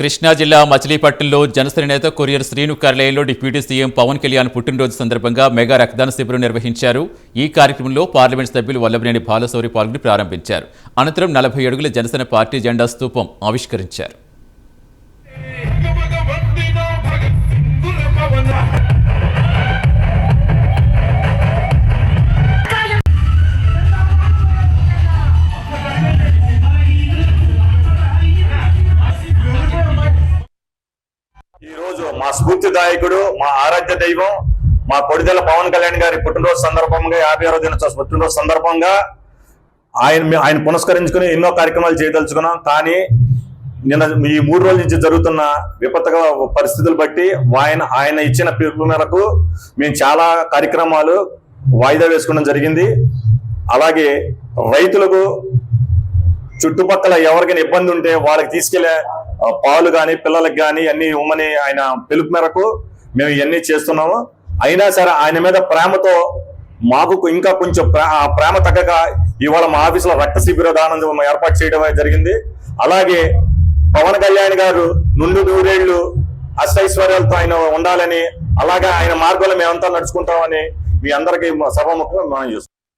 కృష్ణా జిల్లా మచిలీపట్నంలో జనసేన నేత కొరియర్ శ్రీను కార్యాలయంలో డిప్యూటీ సీఎం పవన్ కళ్యాణ్ పుట్టినరోజు సందర్భంగా మెగా రక్తదాన శిబిరం నిర్వహించారు. ఈ కార్యక్రమంలో పార్లమెంట్ సభ్యులు వల్లభనేని బాలశౌరి పాల్గొని ప్రారంభించారు. అనంతరం నలభై అడుగుల జనసేన పార్టీ జెండా స్తూపం ఆవిష్కరించారు. ఈ రోజు మా స్ఫూర్తిదాయకుడు మా ఆరాధ్య దైవం మా కొడిదెల పవన్ కళ్యాణ్ గారి పుట్టినరోజు సందర్భంగా యాభై ఆరో దినోత్సవ పుట్టినరోజు సందర్భంగా ఆయన ఆయన పునస్కరించుకుని ఎన్నో కార్యక్రమాలు చేయదలుచుకున్నాం. కానీ నిన్న ఈ మూడు రోజుల నుంచి జరుగుతున్న విపత్తుగా పరిస్థితులు బట్టి ఆయన ఆయన ఇచ్చిన పిలుపు మేరకు మేము చాలా కార్యక్రమాలు వాయిదా వేసుకోవడం జరిగింది. అలాగే రైతులకు చుట్టుపక్కల ఎవరికైనా ఇబ్బంది ఉంటే వాళ్ళకి తీసుకెళ్ళే పాలు కానీ పిల్లలకు కానీ అన్ని ఇవ్వమని ఆయన పిలుపు మేరకు మేము ఇవన్నీ చేస్తున్నాము. అయినా సరే ఆయన మీద ప్రేమతో మాకు ఇంకా కొంచెం ఆ ప్రేమ తగ్గక ఇవాళ మా ఆఫీసులో రక్త శిబిర దానం ఏర్పాటు చేయడం జరిగింది. అలాగే పవన్ కళ్యాణ్ గారు నుండి నూరేళ్ళు అష్టైశ్వర్యాలతో ఆయన ఉండాలని అలాగే ఆయన మార్గంలో మేమంతా నడుచుకుంటామని మీ అందరికీ సభముఖంగా మనం చూస్తాం